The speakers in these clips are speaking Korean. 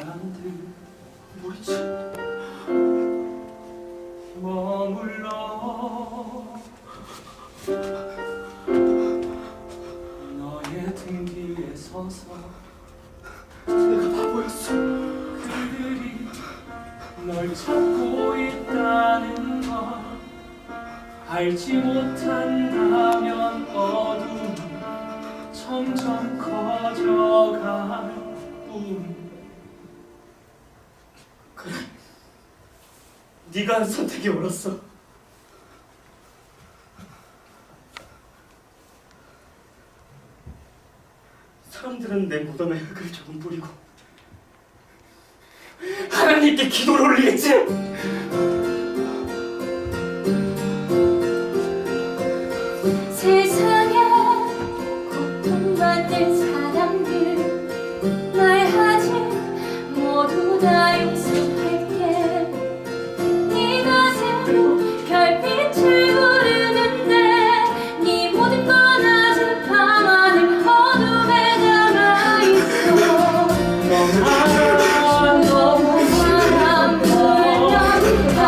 사람들 모르지? 머물러. 너의 등 뒤에 서서 내가 바보였어. 그들이 널 찾고 있다는 걸 알지 못한다면 어둠 점점 커져갈 꿈 네가 한 선택이 옳았어. 사람들은 내 무덤에 흙을 조금 뿌리고 하나님께 기도를 올리겠지? 사람들 말하지 모두 다 용서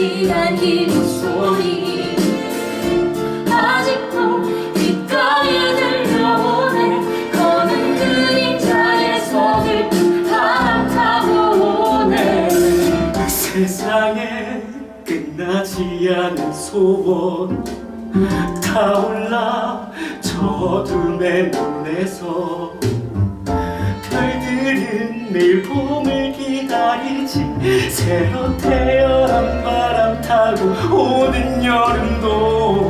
절실한 이 목소리. 아직도 귓가에 들려오네. 거는 그림자의 속을 바람 타고 오네. 세상에 끝나지 않은 소원 타올라 저 어둠에 놀래서 별들은 매일 봄을 기다리지. 새로 태어난 바람 타고 오는 여름도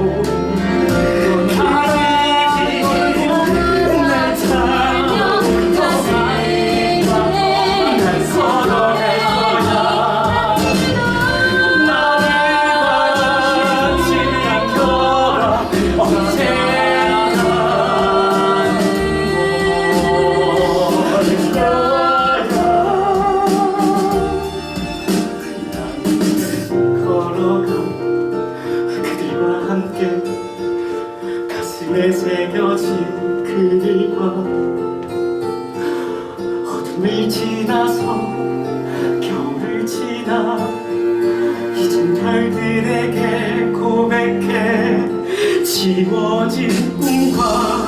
어둠을 지나서 겨울을 지나 잊은 별들에게 고백해 지워진 꿈과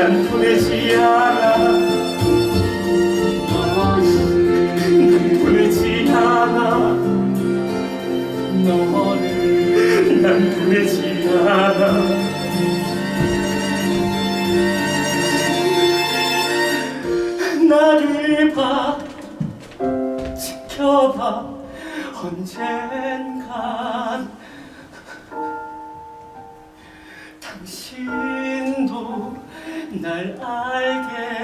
난 보내지 않아. 난 보내지 않아. 너를 난 보내지 않아. 나를 봐 지켜봐. 언젠 날 알게